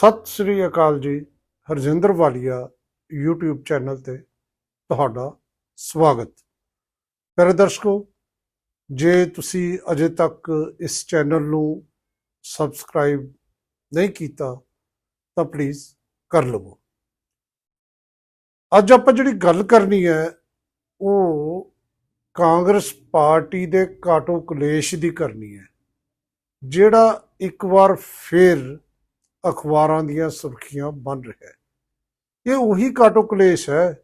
ਸਤਿ ਸ੍ਰੀ ਅਕਾਲ ਜੀ, ਹਰਜਿੰਦਰ ਵਾਲੀਆ YouTube channel ਤੇ ਤੁਹਾਡਾ ਸਵਾਗਤ। ਪਿਆਰੇ ਦਰਸ਼ਕੋ, ਜੇ ਤੁਸੀਂ ਅਜੇ ਤੱਕ ਇਸ ਚੈਨਲ ਨੂੰ ਸਬਸਕ੍ਰਾਈਬ ਨਹੀਂ ਕੀਤਾ, ਤਾਂ ਪਲੀਜ਼ ਕਰ ਲਵੋ। ਅੱਜ ਆਪਾਂ ਜਿਹੜੀ ਗੱਲ ਕਰਨੀ ਹੈ, ਉਹ ਕਾਂਗਰਸ ਪਾਰਟੀ ਦੇ ਕਾਟੋ ਕਲੇਸ਼ ਦੀ ਕਰਨੀ ਹੈ, ਜਿਹੜਾ ਇੱਕ ਵਾਰ ਫਿਰ ਅਖਬਾਰਾਂ ਦੀਆਂ ਸੁਰਖੀਆਂ ਬਣ ਰਿਹਾ ਹੈ। ਇਹ ਉਹੀ ਕਾਟੋ ਕਲੇਸ਼ ਹੈ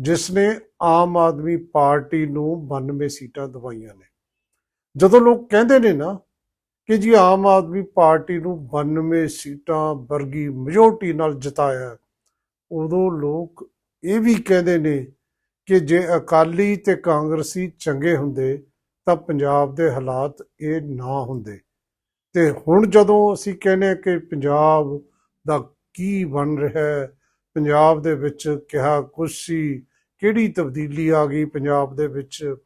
ਜਿਸ ਨੇ ਆਮ ਆਦਮੀ ਪਾਰਟੀ ਨੂੰ 92 ਸੀਟਾਂ ਦਵਾਈਆਂ ਨੇ। ਜਦੋਂ ਲੋਕ ਕਹਿੰਦੇ ਨੇ ਨਾ ਕਿ ਜੀ ਆਮ ਆਦਮੀ ਪਾਰਟੀ ਨੂੰ 92 ਸੀਟਾਂ ਵਰਗੀ ਮੈਜੋਰਟੀ ਨਾਲ ਜਿਤਾਇਆ, ਉਦੋਂ ਲੋਕ ਇਹ ਵੀ ਕਹਿੰਦੇ ਨੇ ਕਿ ਜੇ ਅਕਾਲੀ ਤੇ ਕਾਂਗਰਸੀ ਚੰਗੇ ਹੁੰਦੇ ਤਾਂ ਪੰਜਾਬ ਦੇ ਹਾਲਾਤ ਇਹ ਨਾ ਹੁੰਦੇ। ਤੇ ਹੁਣ ਜਦੋਂ ਅਸੀਂ ਕਹਿੰਦੇ ਹਾਂ ਕਿ ਪੰਜਾਬ ਦਾ ਕੀ ਬਣ ਰਿਹਾ ਹੈ, ਪੰਜਾਬ ਦੇ ਵਿੱਚ ਕਿਹਾ ਕੁਛ ਸੀ, ਕਿਹੜੀ ਤਬਦੀਲੀ ਆ ਗਈ ਪੰਜਾਬ ਦੇ ਵਿੱਚ?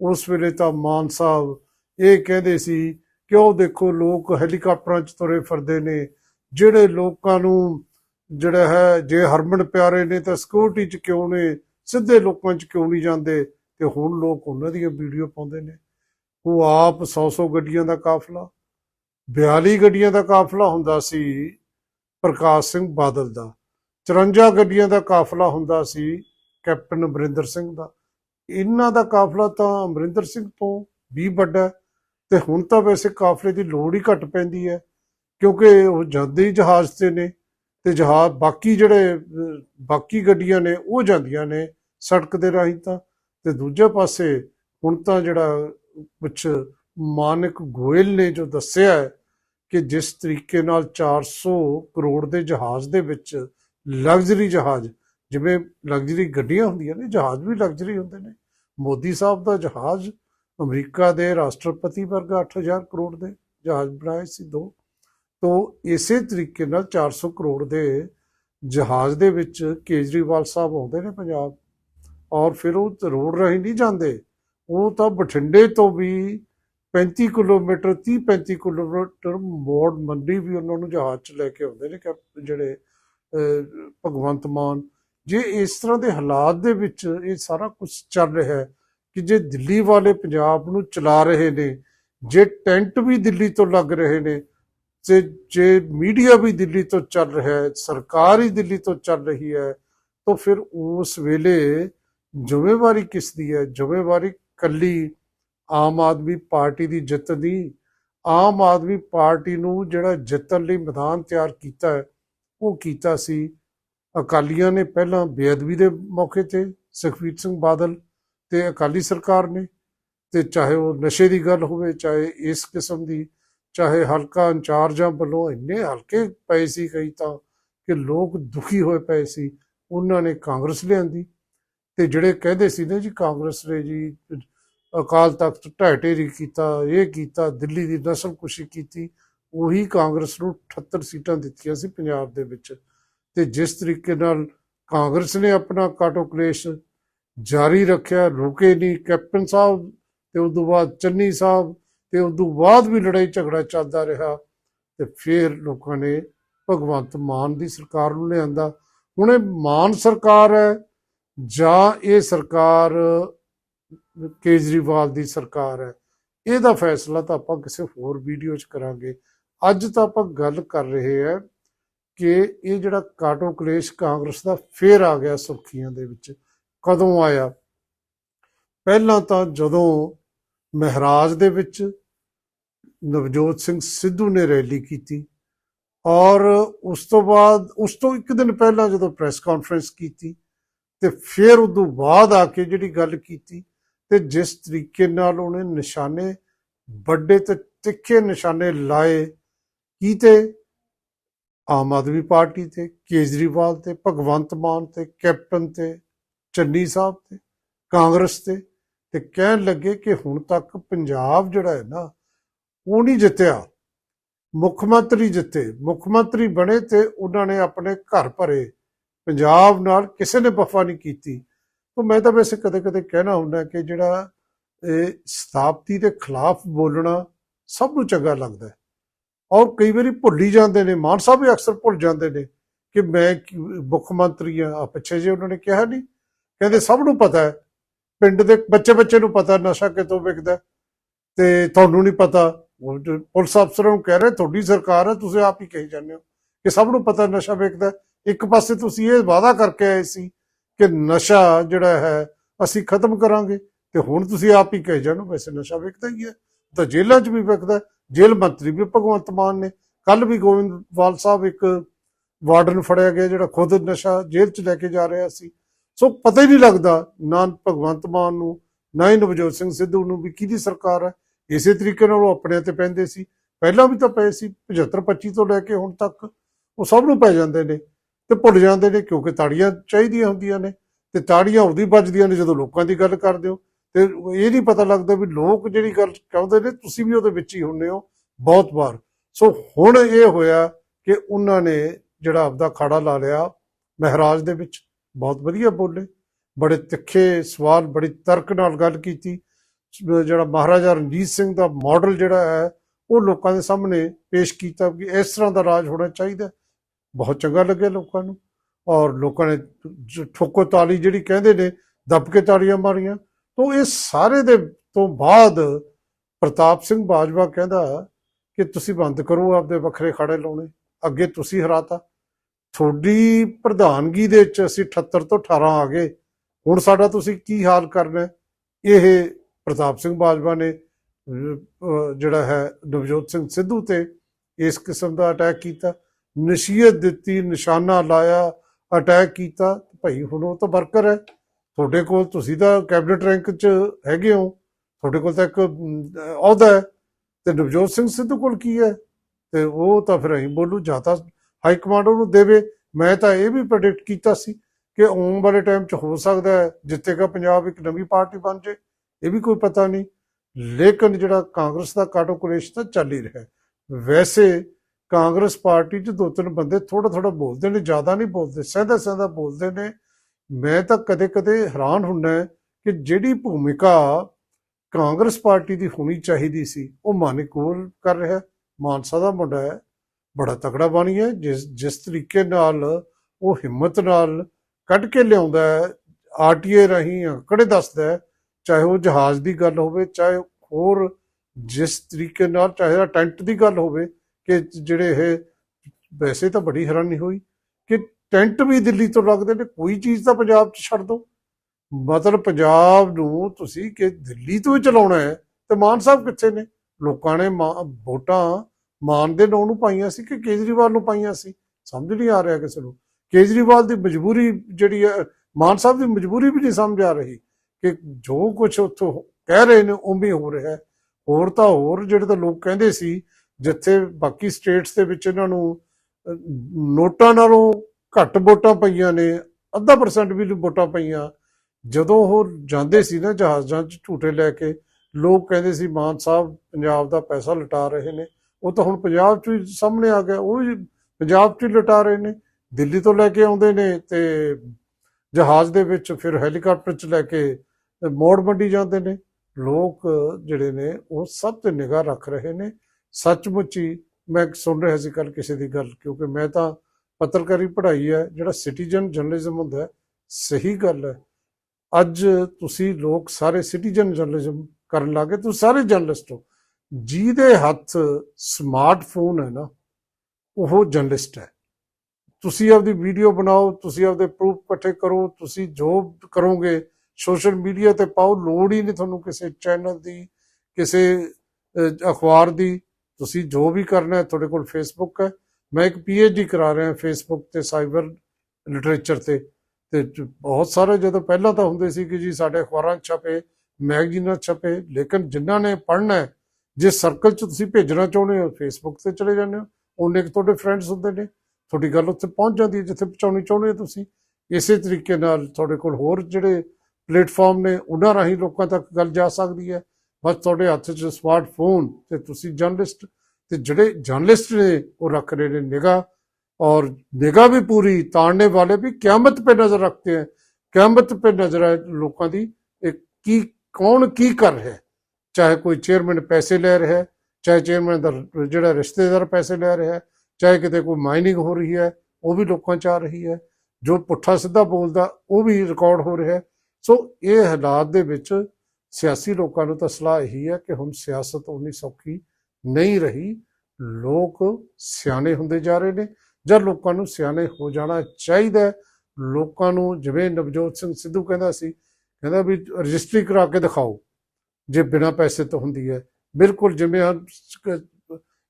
ਉਸ ਵੇਲੇ ਤਾਂ ਮਾਨ ਸਾਹਿਬ ਇਹ ਕਹਿੰਦੇ ਸੀ ਕਿ ਉਹ ਦੇਖੋ ਲੋਕ ਹੈਲੀਕਾਪਟਰਾਂ 'ਚ ਤੁਰੇ ਫਿਰਦੇ ਨੇ, ਜਿਹੜੇ ਲੋਕਾਂ ਨੂੰ ਜਿਹੜਾ ਹੈ, ਜੇ ਹਰਮਨ ਪਿਆਰੇ ਨੇ ਤਾਂ ਸਿਕਿਉਰਿਟੀ 'ਚ ਕਿਉਂ ਨੇ? ਸਿੱਧੇ ਲੋਕਾਂ 'ਚ ਕਿਉਂ ਨਹੀਂ ਜਾਂਦੇ? ਤੇ ਹੁਣ ਲੋਕ ਉਹਨਾਂ ਦੀਆਂ ਵੀਡੀਓ ਪਾਉਂਦੇ ਨੇ। ਉਹ ਆਪ 100-100 ਗੱਡੀਆਂ ਦਾ ਕਾਫਲਾ। 42 ਗੱਡੀਆਂ ਦਾ ਕਾਫਲਾ ਹੁੰਦਾ ਸੀ ਪ੍ਰਕਾਸ਼ ਸਿੰਘ ਬਾਦਲ ਦਾ। 54 ਗੱਡੀਆਂ ਦਾ ਕਾਫਲਾ ਹੁੰਦਾ ਸੀ ਕੈਪਟਨ ਅਮਰਿੰਦਰ ਸਿੰਘ ਦਾ। ਇਹਨਾਂ ਦਾ ਕਾਫਲਾ ਤਾਂ ਅਮਰਿੰਦਰ ਸਿੰਘ ਤੋਂ ਵੀ ਵੱਡਾ ਤੇ ਹੁਣ ਤਾਂ ਵੈਸੇ ਕਾਫਲੇ ਦੀ ਲੋੜ ਹੀ ਘੱਟ ਪੈਂਦੀ ਹੈ ਕਿਉਂਕਿ ਉਹ ਜਾਂਦੇ ਹੀ ਜਹਾਜ਼ ਤੇ ਨੇ ਤੇ ਜਹਾਜ਼ ਬਾਕੀ ਜਿਹੜੇ, ਬਾਕੀ ਗੱਡੀਆਂ ਨੇ ਉਹ ਜਾਂਦੀਆਂ ਨੇ ਸੜਕ ਦੇ ਰਾਹੀਂ ਤਾਂ। ਤੇ ਦੂਜੇ ਪਾਸੇ ਹੁਣ ਤਾਂ ਜਿਹੜਾ ਕੁਛ ਮਾਨਕ ਗੋਇਲ ਨੇ ਜੋ ਦੱਸਿਆ ਹੈ ਕਿ ਜਿਸ ਤਰੀਕੇ ਨਾਲ 400 ਕਰੋੜ ਦੇ ਜਹਾਜ਼ ਦੇ ਵਿੱਚ ਲਗਜ਼ਰੀ ਜਹਾਜ਼, ਜਿਵੇਂ ਲਗਜ਼ਰੀ ਗੱਡੀਆਂ ਹੁੰਦੀਆਂ ਨੇ, ਜਹਾਜ਼ ਵੀ ਲਗਜ਼ਰੀ ਹੁੰਦੇ ਨੇ। ਮੋਦੀ ਸਾਹਿਬ ਦਾ ਜਹਾਜ਼ ਅਮਰੀਕਾ ਦੇ ਰਾਸ਼ਟਰਪਤੀ ਵਰਗਾ 8000 ਕਰੋੜ ਦੇ ਜਹਾਜ਼ ਬਣਾਏ ਸੀ ਦੋ। ਤੋਂ ਇਸੇ ਤਰੀਕੇ ਨਾਲ 400 ਕਰੋੜ ਦੇ ਜਹਾਜ਼ ਦੇ ਵਿੱਚ ਕੇਜਰੀਵਾਲ ਸਾਹਿਬ ਆਉਂਦੇ ਨੇ ਪੰਜਾਬ। ਔਰ ਫਿਰ ਉਹ ਰੋਡ ਰਾਹੀਂ ਨਹੀਂ ਜਾਂਦੇ। ਉਹ ਤਾਂ ਬਠਿੰਡੇ ਤੋਂ ਵੀ 35 ਕਿਲੋਮੀਟਰ 30 35 ਕਿਲੋਮੀਟਰ ਮੋੜ ਮੰਡੀ ਵੀ ਉਹਨਾਂ ਨੂੰ ਜਹਾਜ਼ 'ਚ ਲੈ ਕੇ ਆਉਂਦੇ ਨੇ ਕਿ ਜਿਹੜੇ ਭਗਵੰਤ ਮਾਨ। ਜੇ ਇਸ ਤਰ੍ਹਾਂ ਦੇ ਹਾਲਾਤ ਦੇ ਵਿੱਚ ਇਹ ਸਾਰਾ ਕੁਝ ਚੱਲ ਰਿਹਾ ਹੈ ਕਿ ਜੇ ਦਿੱਲੀ ਵਾਲੇ ਪੰਜਾਬ ਨੂੰ ਚਲਾ ਰਹੇ ਨੇ, ਜੇ ਟੈਂਟ ਵੀ ਦਿੱਲੀ ਤੋਂ ਲੱਗ ਰਹੇ ਨੇ, ਤੇ ਜੇ ਮੀਡੀਆ ਵੀ ਦਿੱਲੀ ਤੋਂ ਚੱਲ ਰਿਹਾ ਹੈ, ਸਰਕਾਰ ਹੀ ਦਿੱਲੀ ਤੋਂ ਚੱਲ ਰਹੀ ਹੈ, ਤਾਂ ਫਿਰ ਉਸ ਵੇਲੇ ਜ਼ਿੰਮੇਵਾਰੀ ਕਿਸ ਦੀ ਹੈ? ਜ਼ਿੰਮੇਵਾਰੀ ਕੱਲੀ ਆਮ ਆਦਮੀ ਪਾਰਟੀ ਦੀ ਜਿੱਤ ਦੀ, ਆਮ ਆਦਮੀ ਪਾਰਟੀ ਨੂੰ ਜਿਹੜਾ ਜਿੱਤਣ ਲਈ ਮੈਦਾਨ ਤਿਆਰ ਕੀਤਾ ਉਹ ਕੀਤਾ ਸੀ ਅਕਾਲੀਆਂ ਨੇ ਪਹਿਲਾਂ ਬੇਅਦਬੀ ਦੇ ਮੌਕੇ ਤੇ, ਸੁਖਬੀਰ ਸਿੰਘ ਬਾਦਲ ਤੇ ਅਕਾਲੀ ਸਰਕਾਰ ਨੇ ਤੇ ਚਾਹੇ ਉਹ ਨਸ਼ੇ ਦੀ ਗੱਲ ਹੋਵੇ, ਚਾਹੇ ਇਸ ਕਿਸਮ ਦੀ, ਚਾਹੇ ਹਲਕਾ ਇੰਚਾਰਜਾਂ ਵੱਲੋਂ ਇੰਨੇ ਹਲਕੇ ਪਏ ਸੀ ਕਈ ਤਾਂ ਕਿ ਲੋਕ ਦੁਖੀ ਹੋਏ ਪਏ ਸੀ, ਉਹਨਾਂ ਨੇ ਕਾਂਗਰਸ ਲਿਆਂਦੀ ਤੇ ਜਿਹੜੇ ਕਹਿੰਦੇ ਸੀ ਨਾ ਜੀ ਕਾਂਗਰਸ ਨੇ ਜੀ ਅਕਾਲ ਤਖਤ ਢਹਿ ਢੇਰੀ ਕੀਤਾ, ਇਹ ਕੀਤਾ, ਦਿੱਲੀ ਦੀ ਨਸਲਕੁਸ਼ੀ ਕੀਤੀ, ਉਹੀ ਕਾਂਗਰਸ ਨੂੰ 78 ਸੀਟਾਂ ਦਿੱਤੀਆਂ ਸੀ ਪੰਜਾਬ ਦੇ ਵਿੱਚ। ਤੇ ਜਿਸ ਤਰੀਕੇ ਨਾਲ ਕਾਂਗਰਸ ਨੇ ਆਪਣਾ ਕਾਟੋ ਕਲੇਸ਼ ਜਾਰੀ ਰੱਖਿਆ, ਰੁਕੇ ਨਹੀਂ, ਕੈਪਟਨ ਸਾਹਿਬ ਤੇ ਉਸ ਤੋਂ ਬਾਅਦ ਚੰਨੀ ਸਾਹਿਬ ਤੇ ਉਸ ਤੋਂ ਬਾਅਦ ਵੀ ਲੜਾਈ ਝਗੜਾ ਚੱਲਦਾ ਰਿਹਾ ਤੇ ਫਿਰ ਲੋਕਾਂ ਨੇ ਭਗਵੰਤ ਮਾਨ ਦੀ ਸਰਕਾਰ ਨੂੰ ਲਿਆਂਦਾ। ਹੁਣ ਇਹ ਮਾਨ ਸਰਕਾਰ ਹੈ ਜਾਂ ਇਹ ਸਰਕਾਰ ਕੇਜਰੀਵਾਲ ਦੀ ਸਰਕਾਰ ਹੈ। ਇਹਦਾ ਫੈਸਲਾ ਤਾਂ ਆਪਾਂ ਕਿਸੇ ਹੋਰ ਵੀਡੀਓ 'ਚ ਕਰਾਂਗੇ। ਅੱਜ ਤਾਂ ਆਪਾਂ ਗੱਲ ਕਰ ਰਹੇ ਹਾਂ ਕਿ ਇਹ ਜਿਹੜਾ ਕਾਟੋ ਕਲੇਸ਼ ਕਾਂਗਰਸ ਦਾ ਫੇਰ ਆ ਗਿਆ ਸੁਰਖੀਆਂ ਦੇ ਵਿੱਚ। ਕਦੋਂ ਆਇਆ? ਪਹਿਲਾਂ ਤਾਂ ਜਦੋਂ ਮਹਿਰਾਜ ਦੇ ਵਿੱਚ ਨਵਜੋਤ ਸਿੰਘ ਸਿੱਧੂ ਨੇ ਰੈਲੀ ਕੀਤੀ ਔਰ ਉਸ ਤੋਂ ਬਾਅਦ, ਉਸ ਤੋਂ ਇੱਕ ਦਿਨ ਪਹਿਲਾਂ ਜਦੋਂ ਪ੍ਰੈਸ ਕਾਨਫਰੰਸ ਕੀਤੀ ਤੇ ਫਿਰ ਉਦੋਂ ਬਾਅਦ ਆ ਕੇ ਜਿਹੜੀ ਗੱਲ ਕੀਤੀ ਤੇ ਜਿਸ ਤਰੀਕੇ ਨਾਲ ਉਹਨੇ ਨਿਸ਼ਾਨੇ ਵੱਡੇ ਤੇ ਤਿੱਖੇ ਨਿਸ਼ਾਨੇ ਲਾਏ, ਕੀਤੇ? ਆਮ ਆਦਮੀ ਪਾਰਟੀ ਤੇ, ਕੇਜਰੀਵਾਲ ਤੇ, ਭਗਵੰਤ ਮਾਨ ਤੇ, ਕੈਪਟਨ ਤੇ, ਚੰਨੀ ਸਾਹਿਬ ਤੇ, ਕਾਂਗਰਸ ਤੇ। ਤੇ ਕਹਿਣ ਲੱਗੇ ਕਿ ਹੁਣ ਤੱਕ ਪੰਜਾਬ ਜਿਹੜਾ ਹੈ ਨਾ, ਉਹ ਨਹੀਂ ਜਿੱਤਿਆ। ਮੁੱਖ ਮੰਤਰੀ ਜਿੱਤੇ, ਮੁੱਖ ਮੰਤਰੀ ਬਣੇ ਤੇ ਉਹਨਾਂ ਨੇ ਆਪਣੇ ਘਰ ਭਰੇ। ਪੰਜਾਬ ਨਾਲ ਕਿਸੇ ਨੇ ਵਫਾ ਨਹੀਂ ਕੀਤੀ। ਤਾਂ ਮੈਂ ਤਾਂ ਵੈਸੇ ਕਦੇ ਕਦੇ ਕਹਿਣਾ ਹੁੰਦਾ ਕਿ ਜਿਹੜਾ ਇਹ ਸਥਾਪਤੀ ਦੇ ਖਿਲਾਫ ਬੋਲਣਾ ਸਭ ਨੂੰ ਚੰਗਾ ਲੱਗਦਾ ਹੈ। ਔਰ ਕਈ ਵਾਰੀ ਭੁੱਲ ਹੀ ਜਾਂਦੇ ਨੇ, ਮਾਨ ਸਾਹਿਬ ਵੀ ਅਕਸਰ ਭੁੱਲ ਜਾਂਦੇ ਨੇ ਕਿ ਮੈਂ ਮੁੱਖ ਮੰਤਰੀ ਆ ਆਹ ਪਿੱਛੇ ਜੇ ਉਹਨਾਂ ਨੇ ਕਿਹਾ ਨਹੀਂ। ਕਹਿੰਦੇ ਸਭ ਨੂੰ ਪਤਾ ਹੈ, ਪਿੰਡ ਦੇ ਬੱਚੇ ਬੱਚੇ ਨੂੰ ਪਤਾ, ਨਸ਼ਾ ਕਿਤੋਂ ਵਿਕਦਾ ਤੇ ਤੁਹਾਨੂੰ ਨਹੀਂ ਪਤਾ, ਉਹ ਪੁਲਿਸ ਅਫਸਰਾਂ ਨੂੰ ਕਹਿ ਰਹੇ, ਤੁਹਾਡੀ ਸਰਕਾਰ ਹੈ, ਤੁਸੀਂ ਆਪ ਹੀ ਕਹੀ ਜਾਂਦੇ ਹੋ ਕਿ ਸਭ ਨੂੰ ਪਤਾ ਨਸ਼ਾ ਵਿਕਦਾ ਇੱਕ ਪਾਸੇ ਤੁਸੀਂ ਇਹ ਵਾਅਦਾ ਕਰਕੇ ਆਏ ਸੀ ਕਿ ਨਸ਼ਾ ਜਿਹੜਾ ਹੈ, ਅਸੀਂ ਖਤਮ ਕਰਾਂਗੇ। ਤੇ ਹੁਣ ਤੁਸੀਂ ਆਪ ਹੀ ਕਹੀ ਜਾਣੋ, ਵੈਸੇ ਨਸ਼ਾ ਵਿਕਦਾ ਹੀ ਹੈ। ਤਾਂ ਜੇਲ੍ਹਾਂ 'ਚ ਵੀ ਵਿਕਦਾ ਜੇਲ੍ਹ ਮੰਤਰੀ ਵੀ ਭਗਵੰਤ ਮਾਨ ਨੇ। ਕੱਲ ਵੀ ਗੋਬਿੰਦਵਾਲ ਸਾਹਿਬ ਇੱਕ ਵਾਰਡਨ ਫੜਿਆ ਗਿਆ ਜਿਹੜਾ ਖੁਦ ਨਸ਼ਾ ਜੇਲ੍ਹ 'ਚ ਲੈ ਕੇ ਜਾ ਰਿਹਾ ਸੀ। ਸੋ ਪਤਾ ਹੀ ਨਹੀਂ ਲੱਗਦਾ ਨਾ ਭਗਵੰਤ ਮਾਨ ਨੂੰ, ਨਾ ਹੀ ਨਵਜੋਤ ਸਿੰਘ ਸਿੱਧੂ ਨੂੰ ਵੀ ਕਿਹਦੀ ਸਰਕਾਰ ਹੈ। ਇਸੇ ਤਰੀਕੇ ਨਾਲ ਉਹ ਆਪਣੇ ਤੇ ਪੈਂਦੇ ਸੀ। ਪਹਿਲਾਂ ਵੀ ਤਾਂ ਪਏ ਸੀ 75 25 ਤੋਂ ਲੈ ਕੇ ਹੁਣ ਤੱਕ। ਉਹ ਸਭ ਨੂੰ ਪੈ ਜਾਂਦੇ ਨੇ। ਤੇ ਭੁੱਲ ਜਾਂਦੇ ਨੇ ਕਿਉਂਕਿ ਤਾੜੀਆਂ ਚਾਹੀਦੀਆਂ ਹੁੰਦੀਆਂ ਨੇ ਤੇ ਤਾੜੀਆਂ ਉਦੋਂ ਹੀ ਵੱਜਦੀਆਂ ਨੇ ਜਦੋਂ ਲੋਕਾਂ ਦੀ ਗੱਲ ਕਰਦੇ ਹੋ ਤੇ ਇਹ ਨਹੀਂ ਪਤਾ ਲੱਗਦਾ ਵੀ ਲੋਕ ਜਿਹੜੀ ਗੱਲ ਚਾਹੁੰਦੇ ਨੇ, ਤੁਸੀਂ ਵੀ ਉਹਦੇ ਵਿੱਚ ਹੀ ਹੁੰਦੇ ਹੋ ਬਹੁਤ ਵਾਰ। ਸੋ ਹੁਣ ਇਹ ਹੋਇਆ ਕਿ ਉਹਨਾਂ ਨੇ ਜਿਹੜਾ ਆਪਦਾ ਖਾੜਾ ਲਾ ਲਿਆ ਮਹਾਰਾਜ ਦੇ ਵਿੱਚ, ਬਹੁਤ ਵਧੀਆ ਬੋਲੇ, ਬੜੇ ਤਿੱਖੇ ਸਵਾਲ, ਬੜੀ ਤਰਕ ਨਾਲ ਗੱਲ ਕੀਤੀ। ਜਿਹੜਾ ਮਹਾਰਾਜਾ ਰਣਜੀਤ ਸਿੰਘ ਦਾ ਮਾਡਲ ਜਿਹੜਾ ਹੈ, ਉਹ ਲੋਕਾਂ ਦੇ ਸਾਹਮਣੇ ਪੇਸ਼ ਕੀਤਾ ਕਿ ਇਸ ਤਰ੍ਹਾਂ ਦਾ ਰਾਜ ਹੋਣਾ ਚਾਹੀਦਾ। ਬਹੁਤ ਚੰਗਾ ਲੱਗਿਆ ਲੋਕਾਂ ਨੂੰ। ਔਰ ਲੋਕਾਂ ਨੇ ਠੋਕੋ ਤਾਲੀ ਜਿਹੜੀ ਕਹਿੰਦੇ ਨੇ, ਦੱਬ ਕੇ ਤਾਲੀਆਂ ਮਾਰੀਆਂ। ਤੋਂ ਇਹ ਸਾਰੇ ਦੇ ਤੋਂ ਬਾਅਦ ਪ੍ਰਤਾਪ ਸਿੰਘ ਬਾਜਵਾ ਕਹਿੰਦਾ ਕਿ ਤੁਸੀਂ ਬੰਦ ਕਰੋ ਆਪਦੇ ਵੱਖਰੇ ਖੜੇ ਲਾਉਣੇ, ਅੱਗੇ ਤੁਸੀਂ ਹਰਾਤਾ। ਤੁਹਾਡੀ ਪ੍ਰਧਾਨਗੀ ਦੇ ਵਿੱਚ ਅਸੀਂ 78 ਤੋਂ 18 ਆ ਗਏ। ਹੁਣ ਸਾਡਾ ਤੁਸੀਂ ਕੀ ਹਾਲ ਕਰਨਾ ਇਹ ਪ੍ਰਤਾਪ ਸਿੰਘ ਬਾਜਵਾ ਨੇ ਜਿਹੜਾ ਹੈ ਨਵਜੋਤ ਸਿੰਘ ਸਿੱਧੂ ਤੇ ਇਸ ਕਿਸਮ ਦਾ ਅਟੈਕ ਕੀਤਾ। ਨਸੀਹਤ ਦਿੱਤੀ, ਨਿਸ਼ਾਨਾ ਲਾਇਆ ਅਟੈਕ ਕੀਤਾ। ਭਾਈ, ਹੁਣ ਉਹ ਤਾਂ ਵਰਕਰ ਹੈ। ਤੁਹਾਡੇ ਕੋਲ ਤੁਸੀਂ ਤਾਂ ਕੈਬਨਿਟ ਰੈਂਕ 'ਚ ਹੈਗੇ ਹੋ। ਤੁਹਾਡੇ ਕੋਲ ਤਾਂ ਇੱਕ ਅਹੁਦਾ ਹੈ। ਤੇ ਨਵਜੋਤ ਸਿੰਘ ਸਿੱਧੂ ਕੋਲ ਕੀ ਹੈ? ਤੇ ਉਹ ਤਾਂ ਫਿਰ ਅਸੀਂ ਬੋਲੂ, ਜਾਂ ਤਾਂ ਹਾਈ ਕਮਾਂਡ ਉਹਨੂੰ ਦੇਵੇ। ਮੈਂ ਤਾਂ ਇਹ ਵੀ ਪ੍ਰੈਡਿਕਟ ਕੀਤਾ ਸੀ ਕਿ ਆਉਣ ਵਾਲੇ ਟਾਈਮ 'ਚ ਹੋ ਸਕਦਾ ਹੈ, ਜਿੱਤੇਗਾ ਪੰਜਾਬ ਇੱਕ ਨਵੀਂ ਪਾਰਟੀ ਬਣ ਜੇ। ਇਹ ਵੀ ਕੋਈ ਪਤਾ ਨਹੀਂ। ਲੇਕਿਨ ਜਿਹੜਾ ਕਾਂਗਰਸ ਦਾ ਕਾਟੋ ਕਾਟੋਕੁਲੇਸ਼ ਤਾਂ ਚੱਲ ਹੀ ਰਿਹਾ ਵੈਸੇ ਕਾਂਗਰਸ ਪਾਰਟੀ 'ਚ ਦੋ ਤਿੰਨ ਬੰਦੇ ਥੋੜਾ ਥੋੜਾ ਬੋਲਦੇ ਨੇ, ਜ਼ਿਆਦਾ ਨਹੀਂ ਬੋਲਦੇ, ਸਹਿਦਾ ਸਹਿਦਾ ਬੋਲਦੇ ਨੇ। ਮੈਂ ਤਾਂ ਕਦੇ ਕਦੇ ਹੈਰਾਨ ਹੁੰਦਾ ਕਿ ਜਿਹੜੀ ਭੂਮਿਕਾ ਕਾਂਗਰਸ ਪਾਰਟੀ ਦੀ ਹੋਣੀ ਚਾਹੀਦੀ ਸੀ, ਉਹ ਮਾਨਿਕੂਲ ਕਰ ਰਿਹਾ ਮਾਨਸਾ ਦਾ ਮੁੰਡਾ ਹੈ, ਬੜਾ ਤਕੜਾ ਬਾਣੀ ਹੈ, ਜਿਸ ਜਿਸ ਤਰੀਕੇ ਨਾਲ ਉਹ ਹਿੰਮਤ ਨਾਲ ਕੱਢ ਕੇ ਲਿਆਉਂਦਾ ਹੈ ਆਰਟੀਏ ਰਾਹੀਂ ਅੰਕੜੇ ਦੱਸਦਾ ਚਾਹੇ ਉਹ ਜਹਾਜ਼ ਦੀ ਗੱਲ ਹੋਵੇ, ਚਾਹੇ ਹੋਰ ਜਿਸ ਤਰੀਕੇ ਨਾਲ, ਚਾਹੇ ਟੈਂਟ ਦੀ ਗੱਲ ਹੋਵੇ ਕਿ ਜਿਹੜੇ ਇਹ ਵੈਸੇ ਤਾਂ ਬੜੀ ਹੈਰਾਨੀ ਹੋਈ ਕਿ ਟੈਂਟ ਵੀ ਦਿੱਲੀ ਤੋਂ ਲੱਗਦੇ ਨੇ, ਕੋਈ ਚੀਜ਼ ਤਾਂ ਪੰਜਾਬ 'ਚ ਛੱਡ ਦੋ ਮਤਲਬ ਪੰਜਾਬ ਨੂੰ ਤੁਸੀਂ ਕਿ ਦਿੱਲੀ ਤੋਂ ਹੀ ਚਲਾਉਣਾ ਹੈ ਤੇ ਮਾਨ ਸਾਹਿਬ ਕਿੱਥੇ ਨੇ? ਲੋਕਾਂ ਨੇ ਵੋਟਾਂ ਮਾਨ ਦੇ ਨਾਂ ਨੂੰ ਪਾਈਆਂ ਸੀ ਕਿ ਕੇਜਰੀਵਾਲ ਨੂੰ ਪਾਈਆਂ ਸੀ? ਸਮਝ ਨਹੀਂ ਆ ਰਿਹਾ ਕਿਸੇ ਨੂੰ। ਕੇਜਰੀਵਾਲ ਦੀ ਮਜਬੂਰੀ ਜਿਹੜੀ ਹੈ, ਮਾਨ ਸਾਹਿਬ ਦੀ ਮਜਬੂਰੀ ਵੀ ਨਹੀਂ ਸਮਝ ਆ ਰਹੀ ਕਿ ਜੋ ਕੁਝ ਉੱਥੋਂ ਕਹਿ ਰਹੇ ਨੇ, ਉਵੇਂ ਹੋ ਰਿਹਾ ਹੋਰ ਤਾਂ ਹੋਰ ਜਿਹੜੇ ਤਾਂ ਲੋਕ ਕਹਿੰਦੇ ਸੀ ਜਿੱਥੇ ਬਾਕੀ ਸਟੇਟਸ ਦੇ ਵਿੱਚ ਇਹਨਾਂ ਨੂੰ ਨੋਟਾਂ ਨਾਲੋਂ ਘੱਟ ਵੋਟਾਂ ਪਈਆਂ ਨੇ, ਅੱਧਾ ਪਰਸੈਂਟ ਵੀ ਵੋਟਾਂ ਪਈਆਂ। ਜਦੋਂ ਉਹ ਜਾਂਦੇ ਸੀ ਨਾ ਜਹਾਜ਼ਾਂ 'ਚ ਝੂਟੇ ਲੈ ਕੇ, ਲੋਕ ਕਹਿੰਦੇ ਸੀ, ਮਾਨ ਸਾਹਿਬ, ਪੰਜਾਬ ਦਾ ਪੈਸਾ ਲਟਾ ਰਹੇ ਨੇ। ਉਹ ਤਾਂ ਹੁਣ ਪੰਜਾਬ 'ਚ ਵੀ ਸਾਹਮਣੇ ਆ ਗਿਆ। ਉਹ ਵੀ ਪੰਜਾਬ 'ਚ ਹੀ ਲੁਟਾ ਰਹੇ ਨੇ। ਦਿੱਲੀ ਤੋਂ ਲੈ ਕੇ ਆਉਂਦੇ ਨੇ ਤੇ ਜਹਾਜ਼ ਦੇ ਵਿੱਚ ਫਿਰ ਹੈਲੀਕਾਪਟਰ 'ਚ ਲੈ ਕੇ ਮੋੜ ਮੰਡੀ ਜਾਂਦੇ ਨੇ। ਲੋਕ ਜਿਹੜੇ ਨੇ, ਉਹ ਸਭ ਤੇ ਨਿਗਾਹ ਰੱਖ ਰਹੇ ਨੇ। ਸੱਚਮੁੱਚ ਹੀ ਮੈਂ ਸੁਣ ਰਿਹਾ ਸੀ ਕੱਲ ਕਿਸੇ ਦੀ ਗੱਲ, ਕਿਉਂਕਿ ਮੈਂ ਤਾਂ ਪੱਤਰਕਾਰੀ ਪੜ੍ਹਾਈ ਹੈ, ਜਿਹੜਾ ਸਿਟੀਜ਼ਨ ਜਰਨਲਿਜ਼ਮ ਹੁੰਦਾ ਸਹੀ ਗੱਲ ਹੈ। ਅੱਜ ਤੁਸੀਂ ਲੋਕ ਸਾਰੇ ਸਿਟੀਜ਼ਨ ਜਰਨਲਿਜ਼ਮ ਕਰਨ ਲੱਗੇ, ਤੁਸੀਂ ਸਾਰੇ ਜਰਨਲਿਸਟ ਹੋ। ਜਿਹਦੇ ਹੱਥ ਸਮਾਰਟਫੋਨ ਹੈ ਨਾ, ਉਹ ਜਰਨਲਿਸਟ ਹੈ। ਤੁਸੀਂ ਆਪਦੀ ਵੀਡੀਓ ਬਣਾਓ, ਤੁਸੀਂ ਆਪਦੇ ਪ੍ਰੂਫ ਇਕੱਠੇ ਕਰੋ, ਤੁਸੀਂ ਜੋ ਕਰੋਗੇ ਸੋਸ਼ਲ ਮੀਡੀਆ ਤੇ ਪਾਓ, ਲੋੜ ਹੀ ਨਹੀਂ ਤੁਹਾਨੂੰ ਕਿਸੇ ਚੈਨਲ ਦੀ, ਕਿਸੇ ਅਖਬਾਰ ਦੀ। ਤੁਸੀਂ ਜੋ ਵੀ ਕਰਨਾ ਹੈ ਤੁਹਾਡੇ ਕੋਲ ਫੇਸਬੁੱਕ ਹੈ। ਮੈਂ ਇੱਕ ਡੀ ਕਰਾ ਰਿਹਾ ਫੇਸਬੁੱਕ ਤੇ ਸਾਈਬਰ ਲਿਟਰੇਚਰ ਤੇ। ਤੇ ਬਹੁਤ ਸਾਰੇ ਜਦੋਂ ਪਹਿਲਾਂ ਤਾਂ ਹੁੰਦੇ ਸੀ ਕਿ ਜੀ ਸਾਡੇ ਅਖਬਾਰਾਂ ਛਪੇ, ਮੈਗਜ਼ੀਨਾਂ 'ਚ ਛਪੇ, ਲੇਕਿਨ ਜਿਨ੍ਹਾਂ ਨੇ ਪੜ੍ਹਨਾ ਹੈ ਜਿਸ ਸਰਕਲ 'ਚ ਤੁਸੀਂ ਭੇਜਣਾ ਚਾਹੁੰਦੇ ਹੋ ਫੇਸਬੁੱਕ ਤੇ ਚਲੇ ਜਾਂਦੇ ਹੋ ਉਹਨੇ ਕੁ ਤੁਹਾਡੇ ਫਰੈਂਡਸ ਹੁੰਦੇ ਨੇ। ਤੁਹਾਡੀ ਗੱਲ ਉੱਥੇ ਪਹੁੰਚ ਜਾਂਦੀ ਹੈ ਜਿੱਥੇ ਪਹੁੰਚਾਉਣੀ ਚਾਹੁੰਦੇ ਹੋ ਤੁਸੀਂ। ਇਸੇ ਤਰੀਕੇ ਨਾਲ ਤੁਹਾਡੇ ਕੋਲ ਹੋਰ ਜਿਹੜੇ ਪਲੇਟਫਾਰਮ ਨੇ, ਉਹਨਾਂ ਰਾਹੀਂ ਲੋਕਾਂ ਤੱਕ ਗੱਲ ਜਾ ਸਕਦੀ ਹੈ। ਬਸ ਤੁਹਾਡੇ ਹੱਥ 'ਚ ਸਮਾਰਟਫੋਨ ਤੇ ਤੁਸੀਂ ਜਰਨਲਿਸਟ ਤੇ ਜਿਹੜੇ ਜਰਨਲਿਸਟ ਨੇ ਉਹ ਰੱਖ ਰਹੇ ਨੇ ਨਿਗਾਹ और निगाह भी पूरी ताड़ने वाले भी क्यामत पे नजर रखते हैं क्यामत पे नजर है लोगों की एक की कौन की कर है चाहे कोई चेयरमैन पैसे ले रहा है ਚਾਹੇ ਚੇਅਰਮੈਨ ਦਾ ਜਿਹੜਾ ਰਿਸ਼ਤੇਦਾਰ ਪੈਸੇ ਲੈ ਰਿਹਾ ਹੈ ਚਾਹੇ ਕਿਤੇ ਕੋਈ ਮਾਈਨਿੰਗ ਹੋ ਰਹੀ ਹੈ ਉਹ ਵੀ ਲੋਕਾਂ 'ਚ ਆ ਰਹੀ ਹੈ ਜੋ ਪੁੱਠਾ ਸਿੱਧਾ ਬੋਲਦਾ ਉਹ ਵੀ ਰਿਕਾਰਡ ਹੋ ਰਿਹਾ ਹੈ ਸੋ ਇਹ ਹਾਲਾਤ ਦੇ ਵਿੱਚ ਸਿਆਸੀ ਲੋਕਾਂ ਨੂੰ ਤਾਂ ਸਲਾਹ ਇਹੀ ਹੈ ਕਿ ਹੁਣ ਸਿਆਸਤ ਉਨੀ ਸੌਖੀ ਨਹੀਂ ਰਹੀ। ਲੋਕ ਸਿਆਣੇ ਹੁੰਦੇ ਜਾ ਰਹੇ ਨੇ ਜਾਂ ਲੋਕਾਂ ਨੂੰ ਸਿਆਣੇ ਹੋ ਜਾਣਾ ਚਾਹੀਦਾ ਲੋਕਾਂ ਨੂੰ ਜਿਵੇਂ ਨਵਜੋਤ ਸਿੰਘ ਸਿੱਧੂ ਕਹਿੰਦਾ ਸੀ, ਕਹਿੰਦਾ ਵੀ ਰਜਿਸਟਰੀ ਕਰਾ ਕੇ ਦਿਖਾਓ, ਜੇ ਬਿਨਾਂ ਪੈਸੇ ਤੋਂ ਹੁੰਦੀ ਹੈ। ਬਿਲਕੁਲ ਜਿਵੇਂ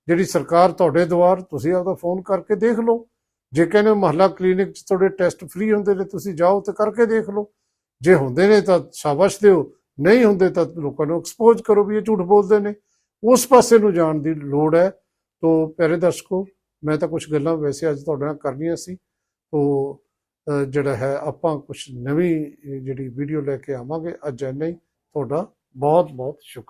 ਜਿਹੜੀ ਸਰਕਾਰ ਤੁਹਾਡੇ ਦੁਆਰ, ਤੁਸੀਂ ਆਪਦਾ ਫੋਨ ਕਰਕੇ ਦੇਖ ਲਓ। ਜੇ ਕਹਿੰਦੇ ਮਹੱਲਾ ਕਲੀਨਿਕ 'ਚ ਤੁਹਾਡੇ ਟੈਸਟ ਫ੍ਰੀ ਹੁੰਦੇ ਨੇ, ਤੁਸੀਂ ਜਾਓ ਤੇ ਕਰਕੇ ਦੇਖ ਲਓ। ਜੇ ਹੁੰਦੇ ਨੇ ਤਾਂ ਸ਼ਾਬਾਸ਼ ਦਿਓ। ਨਹੀਂ ਹੁੰਦੇ ਤਾਂ ਲੋਕਾਂ ਨੂੰ ਐਕਸਪੋਜ਼ ਕਰੋ ਵੀ ਇਹ ਝੂਠ ਬੋਲਦੇ ਨੇ। ਉਸ ਪਾਸੇ ਨੂੰ ਜਾਣ ਦੀ ਲੋੜ ਹੈ। ਤੋਂ ਪਿਆਰੇ ਦਰਸ਼ਕੋ, ਮੈਂ ਤਾਂ ਕੁਝ ਗੱਲਾਂ ਵੈਸੇ ਅੱਜ ਤੁਹਾਡੇ ਨਾਲ ਕਰਨੀਆਂ ਸੀ। ਤੋਂ ਜਿਹੜਾ ਹੈ, ਆਪਾਂ ਕੁਝ ਨਵੀਂ ਜਿਹੜੀ ਵੀਡੀਓ ਲੈ ਕੇ ਆਵਾਂਗੇ। ਅੱਜ ਇੰਨਾ ਹੀ। ਤੁਹਾਡਾ ਬਹੁਤ ਬਹੁਤ ਸ਼ੁਕਰੀਆ।